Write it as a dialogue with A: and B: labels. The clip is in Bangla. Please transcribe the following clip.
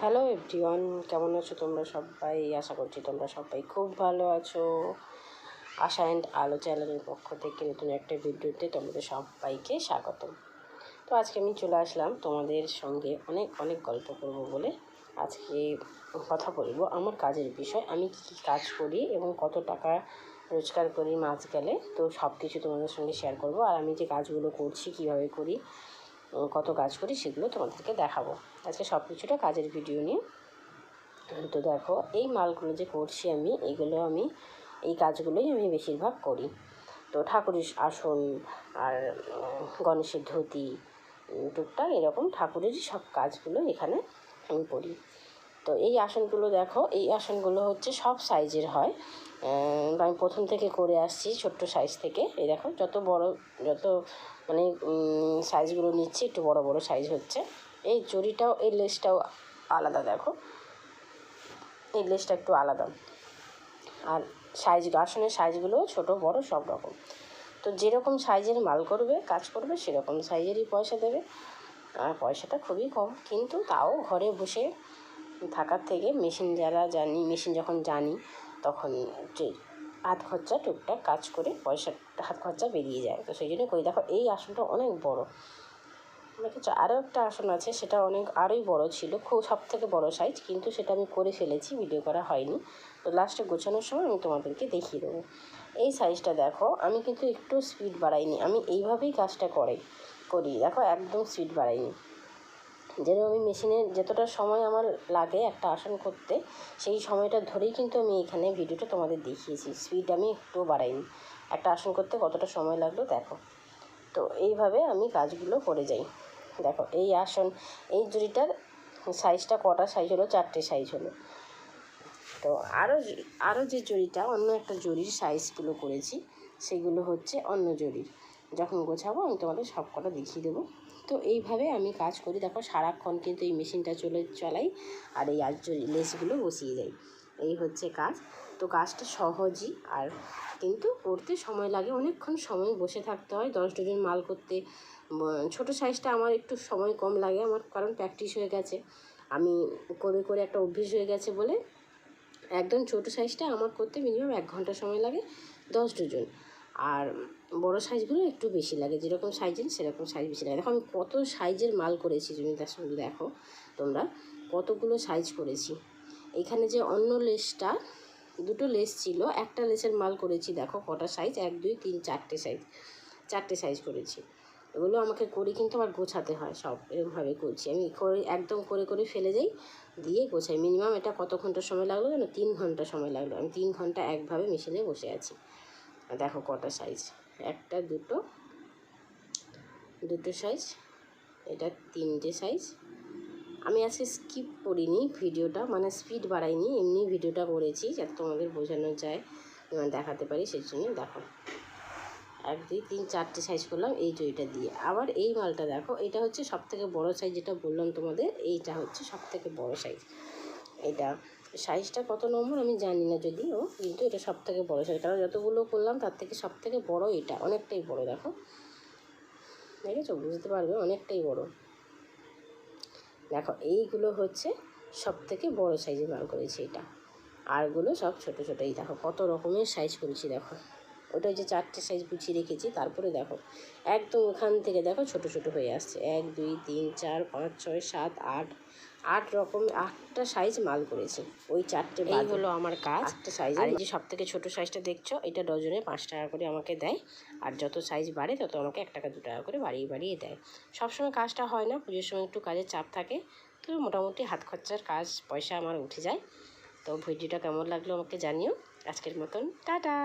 A: হ্যালো এভরিওয়ান কেমন আছো তোমরা সবাই? আশা করছি তোমরা সবাই খুব ভালো আছো। আশা অ্যান্ড আলো চ্যানেলের পক্ষ থেকে নতুন একটা ভিডিওতে তোমাদের সবাইকে স্বাগতম। তো আজকে আমি চলে আসলাম তোমাদের সঙ্গে অনেক অনেক গল্প করব বলে। আজকে কথা বলব আমার কাজের বিষয়। আমি কী কাজ করি এবং কত টাকা রোজগার করি মাস গেলে তো সব কিছু তোমাদের সঙ্গে শেয়ার করব। আর আমি যে কাজগুলো করছি, কীভাবে করি, কত কাজ করি, সেগুলো তোমাদেরকে দেখাবো। আজকে সব কিছুটা কাজের ভিডিও নিয়ে। তো দেখো, এই মালগুলো যে করছি আমি, এগুলো আমি, এই কাজগুলোই আমি বেশিরভাগ করি। তো ঠাকুরের আসন আর গণেশের ধুতি টুকটাক এরকম ঠাকুরেরই সব কাজগুলো এখানে আমি করি। তো এই আসনগুলো দেখো, এই আসনগুলো হচ্ছে সব সাইজের হয়। আমি প্রথম থেকে করে আসছি ছোট্ট সাইজ থেকে। এই দেখো, যত বড়, যত মানে সাইজগুলো নিচ্ছি, একটু বড় বড় সাইজ হচ্ছে। এই চুড়িটাও এই লেসটাও আলাদা, দেখো। এই লেসটা একটু আলাদা। আর সাইজ আসনের সাইজগুলো ছোট, বড়, সব রকম। তো যেরকম সাইজের মাল করবে, কাজ করবে, সেরকম সাইজেরই পয়সা দেবে। আর পয়সাটা খুবই কম। কিন্তু তাও ঘরে বসে থাকার থেকে মেশিন যারা জানি মেশিন যখন জানি, তখন যে হাত খরচা টুকটাক কাজ করে পয়সা হাত খরচা বেরিয়ে যায়। তো সেই জন্য করি। দেখো, এই আসনটা অনেক বড়। দেখেছ আরও একটা আসন আছে, সেটা অনেক আরোই বড় ছিল, খুব সব থেকে বড় সাইজ কিন্তু সেটা আমি করে ফেলেছি ভিডিও করা হয়নি। তো লাস্টে গোছানোর সময় আমি তোমাদেরকে দেখিয়ে দেবো। এই সাইজটা দেখো, আমি কিন্তু একটু স্পিড বাড়াইনি, আমি এইভাবেই কাজটা করে, করি। দেখো, একদম স্পিড বাড়াইনি। যেন আমি মেশিনে যতটা সময় আমার লাগে একটা আসন করতে, সেই সময়টা ধরেই কিন্তু আমি এখানে ভিডিওটা তোমাদের দেখিয়েছি। স্পিড আমি একটু বাড়াইনি। একটা আসন করতে কতটা সময় লাগল, দেখো। তো এইভাবে আমি কাজগুলো করে যাই। দেখো, এই আসন, এই জুড়িটার সাইজটা কটা সাইজ হলো? চারটে সাইজ হলো। তো আরও আরও যে জড়িটা, অন্য একটা জরির সাইজগুলো করেছি, সেগুলো হচ্ছে অন্য জরির যখন গোছাবো, আমি তোমাদের সব কটা দেখিয়ে দেবো। তো এইভাবে আমি কাজ করি। দেখো, সারাক্ষণ কিন্তু এই মেশিনটা চলে, চলাই, আর এই আজ লেসগুলো বসিয়ে যাই এই হচ্ছে কাজ। তো কাজটা সহজই আর কিন্তু করতে সময় লাগে, অনেকক্ষণ সময় বসে থাকতে হয়। দশ ডজন মাল করতে ছোটো সাইজটা আমার একটু সময় কম লাগে, আমার কারণ প্র্যাকটিস হয়ে গেছে। আমি করে করে একটা অভ্যেস হয়ে গেছে বলে একদম ছোটো সাইজটা আমার করতে মিনিমাম এক ঘণ্টা সময় লাগে, দশ ডজন। আর বড় সাইজগুলো একটু বেশি লাগে, যেরকম সাইজের সেরকম সাইজ বেশি লাগে। দেখো, আমি কত সাইজের মাল করেছি, তুমি তার সঙ্গে দেখো তোমরা। কতগুলো সাইজ করেছি। এখানে যে অন্য লেসটা, দুটো লেস ছিল। একটা লেসের মাল করেছি, দেখো কটা সাইজ এক, দুই, তিন, চারটে সাইজ চারটে সাইজ করেছি। এগুলো আমাকে করে কিন্তু আবার গোছাতে হয় সব এরকমভাবে করছি। আমি করে, একদম করে করে ফেলে যাই দিয়ে গোছাই। মিনিমাম এটা কত ঘণ্টা সময় লাগল জানো? তিন ঘণ্টা সময় লাগল। আমি তিন ঘণ্টা একভাবে মেশিনে বসে আছি। দেখো কটা সাইজ একটা, দুটো দুটো সাইজ এটা তিনটে সাইজ আমি আজকে স্কিপ করিনি ভিডিওটা মানে স্পিড বাড়াইনি, এমনি ভিডিওটা করেছি যাতে তোমাদের বোঝানো যায় দেখাতে পারি সেই জন্য দেখো। এক, দুই, তিন, চারটে সাইজ করলাম, এই জইটা দিয়ে। আবার এই মালটা দেখো, এটা হচ্ছে সব থেকে বড়ো সাইজ যেটা বললাম তোমাদের, এইটা হচ্ছে সব থেকে বড়ো সাইজ এটা সাইজটা কত নম্বর আমি জানি না যদিও, কিন্তু এটা সব থেকে বড়ো সাইজ কারণ যতগুলো করলাম, তার থেকে সব থেকে বড় এটা, অনেকটাই বড়, দেখো। দেখেছ? বুঝতে পারবে, অনেকটাই বড়। দেখো, এইগুলো হচ্ছে সব থেকে বড়ো সাইজের মাল করেছি এটা। আরগুলো সব ছোটো ছোটোই। দেখো, কত রকমের সাইজ করেছি, দেখো। ওটা যে চারটে সাইজ গুছিয়ে রেখেছি তারপরে দেখো একদম ওখান থেকে দেখো ছোট ছোট হয়ে আসছে। এক দুই তিন চার পাঁচ ছয় সাত আট আট রকম আটটা সাইজ মাল করেছি। ওই চারটে এই হলো আমার কাজ। আটটা সাইজ আর এই যে সব থেকে ছোটো সাইজটা দেখছ এটা ডজনে পাঁচ টাকা করে আমাকে দেয়। আর যত সাইজ বাড়ে তত আমাকে এক টাকা দু টাকা করে বাড়িয়ে বাড়িয়ে দেয়। সবসময় কাজটা হয় না পুজোর সময় একটু কাজের চাপ থাকে তো মোটামুটি হাত খরচার কাজ পয়সা আমার উঠে যায়। তো ভিডিওটা কেমন লাগল আমাকে জানিও। আজকের মতন টাটা!